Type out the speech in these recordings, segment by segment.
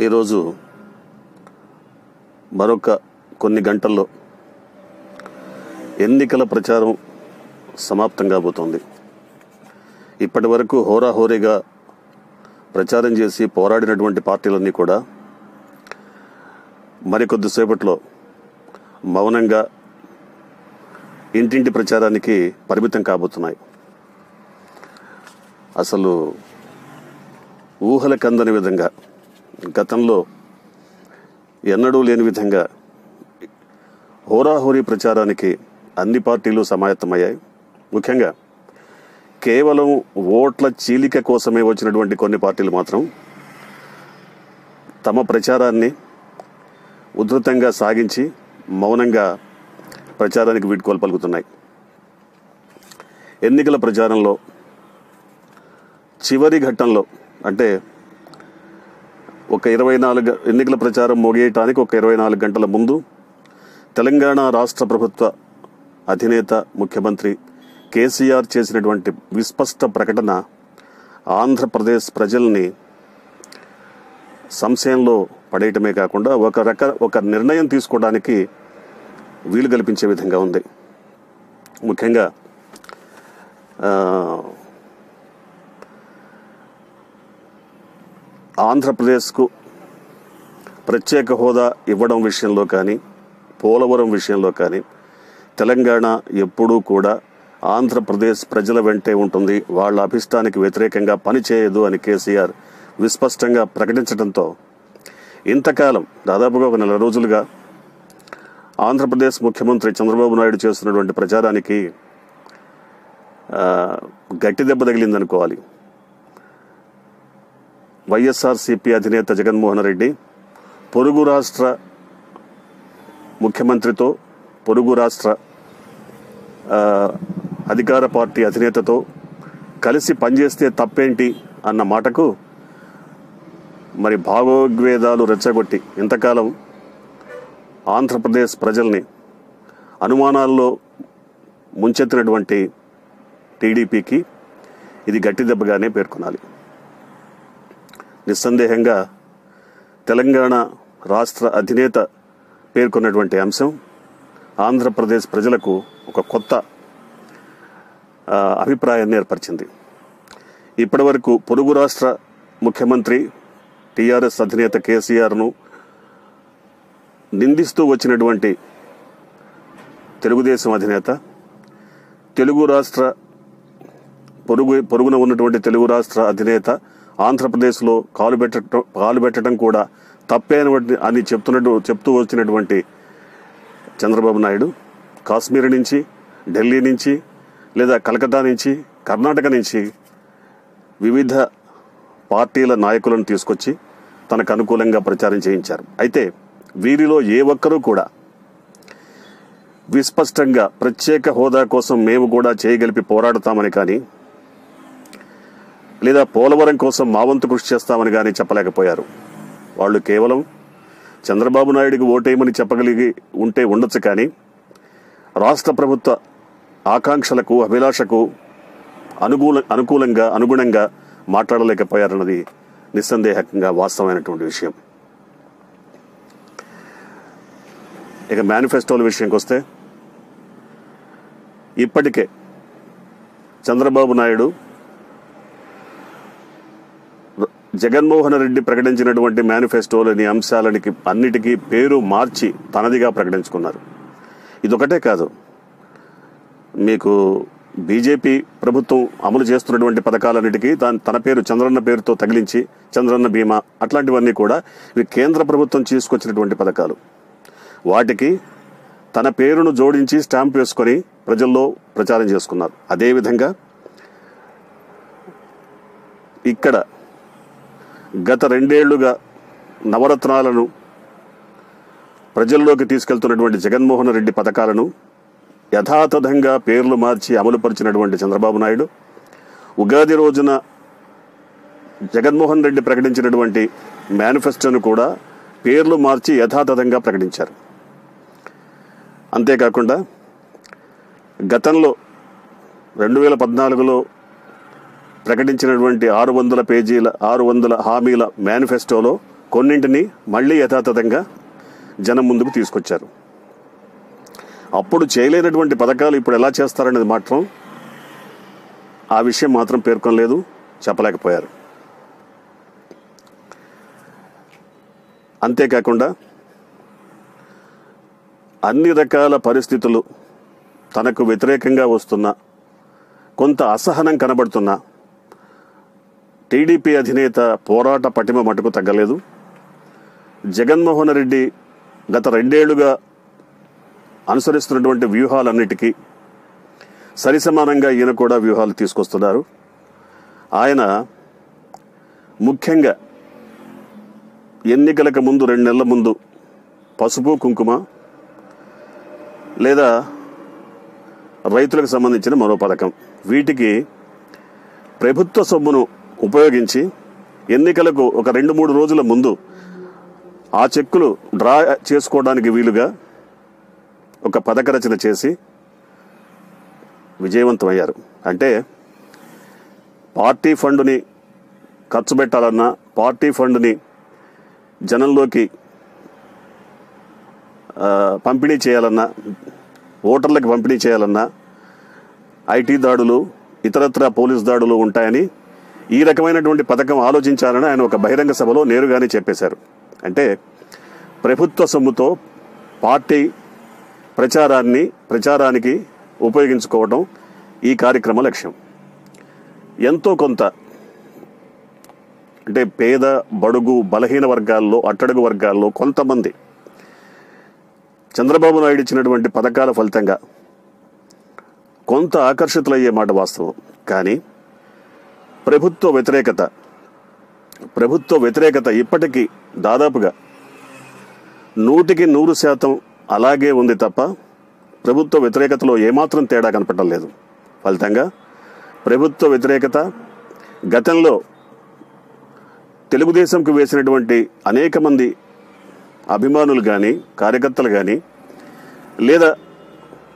ఈరోజు మరొక కొన్ని గంటల్లో ఎన్నికల ప్రచారం సమాప్తం కాబోతోంది. ఇప్పటి వరకు హోరాహోరీగా ప్రచారం చేసి పోరాడినటువంటి పార్టీలన్నీ కూడా మరికొద్దిసేపట్లో మౌనంగా ఇంటింటి ప్రచారానికి పరిమితం కాబోతున్నాయి. అసలు ఊహలకు అందని విధంగా గతంలో ఎన్నడూ లేని విధంగా హోరాహోరీ ప్రచారానికి అన్ని పార్టీలు సమాయత్తమయ్యాయి. ముఖ్యంగా కేవలం ఓట్ల చీలిక కోసమే వచ్చినటువంటి కొన్ని పార్టీలు మాత్రం తమ ప్రచారాన్ని ఉధృతంగా సాగించి మౌనంగా ప్రచారానికి వీడ్కోలు పలుకుతున్నాయి. ఎన్నికల ప్రచారంలో చివరి ఘట్టంలో అంటే ఒక ఇరవై నాలుగు ఎన్నికల ప్రచారం ముగియటానికి ఒక ఇరవై నాలుగు గంటల ముందు తెలంగాణ రాష్ట్ర ప్రభుత్వ అధినేత ముఖ్యమంత్రి కేసీఆర్ చేసినటువంటి విస్పష్ట ప్రకటన ఆంధ్రప్రదేశ్ ప్రజల్ని సంశయంలో పడేయటమే కాకుండా ఒక రక ఒక నిర్ణయం తీసుకోవడానికి వీలు కల్పించే విధంగా ఉంది. ముఖ్యంగా ఆంధ్రప్రదేశ్కు ప్రత్యేక హోదా ఇవ్వడం విషయంలో కానీ పోలవరం విషయంలో కానీ తెలంగాణ ఎప్పుడూ కూడా ఆంధ్రప్రదేశ్ ప్రజల వెంటే ఉంటుంది. వాళ్ళ అభిష్టానికి వ్యతిరేకంగా పనిచేయదు అని కేసీఆర్ విస్పష్టంగా ప్రకటించడంతో ఇంతకాలం దాదాపుగా ఒక నెల రోజులుగా ఆంధ్రప్రదేశ్ ముఖ్యమంత్రి చంద్రబాబు నాయుడు చేస్తున్నటువంటి ప్రచారానికి గట్టి దెబ్బ తగిలిందనుకోవాలి. వైఎస్ఆర్సీపీ అధినేత జగన్మోహన్ రెడ్డి పొరుగు రాష్ట్ర ముఖ్యమంత్రితో పొరుగు రాష్ట్ర అధికార పార్టీ అధినేతతో కలిసి పనిచేస్తే తప్పేంటి అన్న మాటకు మరి భావోద్వేదాలు రెచ్చగొట్టి ఇంతకాలం ఆంధ్రప్రదేశ్ ప్రజల్ని అనుమానాల్లో ముంచెత్తినటువంటి టీడీపీకి ఇది గట్టి దెబ్బగానే పేర్కొనాలి. నిస్సందేహంగా తెలంగాణ రాష్ట్ర అధినేత పేర్కొన్నటువంటి అంశం ఆంధ్రప్రదేశ్ ప్రజలకు ఒక కొత్త అభిప్రాయాన్ని ఏర్పరిచింది. ఇప్పటివరకు పొరుగు రాష్ట్ర ముఖ్యమంత్రి టీఆర్ఎస్ అధినేత కేసీఆర్ను నిందిస్తూ వచ్చినటువంటి తెలుగుదేశం అధినేత తెలుగు రాష్ట్ర పొరుగు పొరుగున ఉన్నటువంటి తెలుగు రాష్ట్ర అధినేత ఆంధ్రప్రదేశ్లో కాలు పెట్టడం కాలు పెట్టడం కూడా తప్పే అని- అని చెప్తున్నట్టు చెప్తూ వచ్చినటువంటి చంద్రబాబు నాయుడు కాశ్మీర్ నుంచి ఢిల్లీ నుంచి లేదా కలకత్తా నుంచి కర్ణాటక నుంచి వివిధ పార్టీల నాయకులను తీసుకొచ్చి తనకు అనుకూలంగా ప్రచారం చేయించారు. అయితే వీరిలో ఏ ఒక్కరూ కూడా విస్పష్టంగా ప్రత్యేక హోదా కోసం మేము కూడా చేయగలిపి పోరాడతామని కానీ లేదా పోలవరం కోసం మా వంతు కృషి చేస్తామని కానీ చెప్పలేకపోయారు. వాళ్ళు కేవలం చంద్రబాబు నాయుడికి ఓటేయమని చెప్పగలిగి ఉంటే ఉండొచ్చు కానీ రాష్ట్ర ప్రభుత్వ ఆకాంక్షలకు అభిలాషకు అనుకూల అనుకూలంగా అనుగుణంగా మాట్లాడలేకపోయారన్నది నిస్సందేహంగా వాస్తవమైనటువంటి విషయం. ఇక మేనిఫెస్టోల విషయంకి వస్తే ఇప్పటికే చంద్రబాబు నాయుడు జగన్మోహన్ రెడ్డి ప్రకటించినటువంటి మేనిఫెస్టోలోని అంశాలకి అన్నిటికీ పేరు మార్చి తనదిగా ప్రకటించుకున్నారు. ఇదొకటే కాదు. మీకు బీజేపీ ప్రభుత్వం అమలు చేస్తున్నటువంటి పథకాలన్నిటికీ దాని తన పేరు చంద్రన్న పేరుతో తగిలించి చంద్రన్న బీమా అట్లాంటివన్నీ కూడా ఇవి కేంద్ర ప్రభుత్వం తీసుకొచ్చినటువంటి పథకాలు. వాటికి తన పేరును జోడించి స్టాంప్ వేసుకొని ప్రజల్లో ప్రచారం చేసుకున్నారు. అదేవిధంగా ఇక్కడ గత రెండేళ్ళుగా నవరత్నాలను ప్రజల్లోకి తీసుకెళ్తున్నటువంటి జగన్మోహన్ రెడ్డి పథకాలను యథాతథంగా పేర్లు మార్చి అమలుపరిచినటువంటి చంద్రబాబు నాయుడు ఉగాది రోజున జగన్మోహన్ రెడ్డి ప్రకటించినటువంటి మేనిఫెస్టోను కూడా పేర్లు మార్చి యథాతథంగా ప్రకటించారు. అంతేకాకుండా గతంలో రెండు వేల పద్నాలుగులో ప్రకటించినటువంటి ఆరు వందల పేజీల ఆరు వందల హామీల మేనిఫెస్టోలో కొన్నింటిని మళ్ళీ యథాతథంగా జనం ముందుకు తీసుకొచ్చారు. అప్పుడు చేయలేనటువంటి పథకాలు ఇప్పుడు ఎలా చేస్తారనేది మాత్రం ఆ విషయం మాత్రం పేర్కొనలేదు చెప్పలేకపోయారు. అంతేకాకుండా అన్ని రకాల పరిస్థితులు తనకు వ్యతిరేకంగా వస్తున్న కొంత అసహనం కనబడుతున్న టీడీపీ అధినేత పోరాట పటిమ మటుకు తగ్గలేదు. జగన్మోహన్ రెడ్డి గత రెండేళ్ళుగా అనుసరిస్తున్నటువంటి వ్యూహాలన్నిటికీ సరిసమానంగా ఈయన కూడా వ్యూహాలు తీసుకొస్తున్నారు. ఆయన ముఖ్యంగా ఎన్నికలకు ముందు రెండు నెలల ముందు పసుపు కుంకుమ లేదా రైతులకు సంబంధించిన మరో పథకం. వీటికి ప్రభుత్వ సొమ్మును ఉపయోగించి ఎన్నికలకు ఒక రెండు మూడు రోజుల ముందు ఆ చెక్కులు డ్రా చేసుకోవడానికి వీలుగా ఒక పథక రచన చేసి విజయవంతమయ్యారు. అంటే పార్టీ ఫండ్ని ఖర్చు పెట్టాలన్నా పార్టీ ఫండ్ని జనంలోకి పంపిణీ చేయాలన్నా ఓటర్లకు పంపిణీ చేయాలన్నా ఐటీ దాడులు ఇతరత్ర పోలీస్ దాడులు ఉంటాయని ఈ రకమైనటువంటి పథకం ఆలోచించాలని ఆయన ఒక బహిరంగ సభలో నేరుగానే చెప్పేశారు. అంటే ప్రభుత్వ సొమ్ముతో పార్టీ ప్రచారాన్ని ప్రచారానికి ఉపయోగించుకోవడం ఈ కార్యక్రమ లక్ష్యం. ఎంతో కొంత అంటే పేద బడుగు బలహీన వర్గాల్లో అట్టడుగు వర్గాల్లో కొంతమంది చంద్రబాబు నాయుడు ఇచ్చినటువంటి పథకాల ఫలితంగా కొంత ఆకర్షితులయ్యే మాట వాస్తవం. కానీ ప్రభుత్వ వ్యతిరేకత ప్రభుత్వ వ్యతిరేకత ఇప్పటికీ దాదాపుగా నూటికి నూరు శాతం అలాగే ఉంది తప్ప ప్రభుత్వ వ్యతిరేకతలో ఏమాత్రం తేడా కనపడడం లేదు. ఫలితంగా ప్రభుత్వ వ్యతిరేకత గతంలో తెలుగుదేశంకు వేసినటువంటి అనేక మంది అభిమానులు కానీ కార్యకర్తలు కానీ లేదా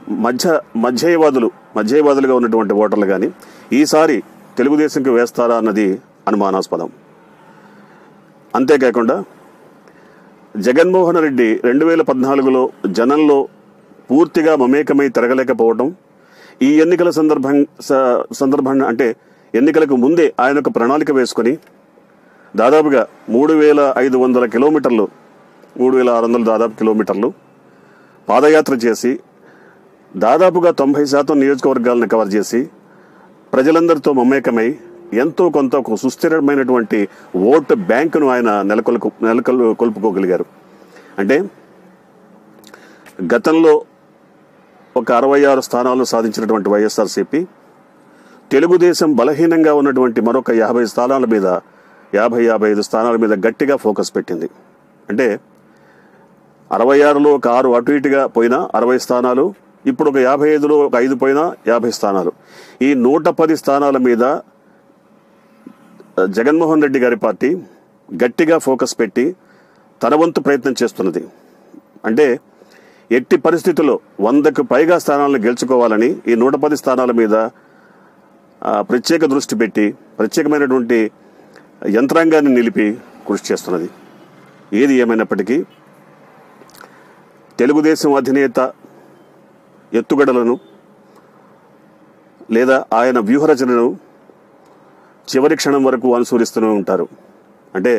మధ్య మధ్యయవాదులు మధ్యయవాదులుగా ఉన్నటువంటి ఓటర్లు కానీ ఈసారి తెలుగుదేశంకి వేస్తారా అన్నది అనుమానాస్పదం. అంతేకాకుండా జగన్మోహన్ రెడ్డి రెండు వేల పద్నాలుగులో జనంలో పూర్తిగా మమేకమై తిరగలేకపోవడం ఈ ఎన్నికల సందర్భం స- సందర్భం అంటే ఎన్నికలకు ముందే ఆయన ఒక ప్రణాళిక వేసుకొని దాదాపుగా మూడు వేల ఐదు వందల కిలోమీటర్లు మూడు వేల ఆరు వందల దాదాపు కిలోమీటర్లు పాదయాత్ర చేసి దాదాపుగా తొంభై శాతం నియోజకవర్గాలను కవర్ చేసి ప్రజలందరితో మమేకమై ఎంతో కొంత ఒక సుస్థిరమైనటువంటి ఓటు బ్యాంకును ఆయన నెలకొల్పు నెలకొల్ కొలుపుకోగలిగారు. అంటే గతంలో ఒక అరవై ఆరు స్థానాలు సాధించినటువంటి వైఎస్ఆర్సీపీ తెలుగుదేశం బలహీనంగా ఉన్నటువంటి మరొక యాభై స్థానాల మీద యాభై యాభై ఐదు స్థానాల మీద గట్టిగా ఫోకస్ పెట్టింది. అంటే అరవై ఆరులో ఒక ఆరు అటు ఇటుగా పోయినా అరవై స్థానాలు ఇప్పుడు ఒక యాభై ఐదులో ఒక ఐదు పోయినా యాభై స్థానాలు. ఈ నూట పది స్థానాల మీద జగన్మోహన్ రెడ్డి గారి పార్టీ గట్టిగా ఫోకస్ పెట్టి తన వంతు ప్రయత్నం చేస్తున్నది. అంటే ఎట్టి పరిస్థితుల్లో వందకు పైగా స్థానాలను గెలుచుకోవాలని ఈ నూట పది స్థానాల మీద ప్రత్యేక దృష్టి పెట్టి ప్రత్యేకమైనటువంటి యంత్రాంగాన్ని నిలిపి కృషి చేస్తున్నది. ఏది ఏమైనప్పటికీ తెలుగుదేశం అధినేత ఎత్తుగడలను లేదా ఆయన వ్యూహరచనను చివరి క్షణం వరకు అనుసరిస్తూనే ఉంటారు. అంటే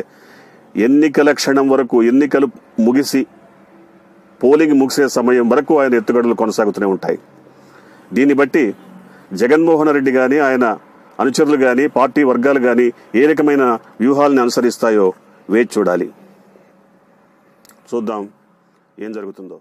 ఎన్నికల క్షణం వరకు ఎన్నికలు ముగిసి పోలింగ్ ముగిసే సమయం వరకు ఆయన ఎత్తుగడలు కొనసాగుతూనే ఉంటాయి. దీన్ని బట్టి జగన్మోహన్ రెడ్డి కానీ ఆయన అనుచరులు కానీ పార్టీ వర్గాలు కానీ ఏ రకమైన వ్యూహాలను అనుసరిస్తాయో వేచి చూడాలి. చూద్దాం ఏం జరుగుతుందో.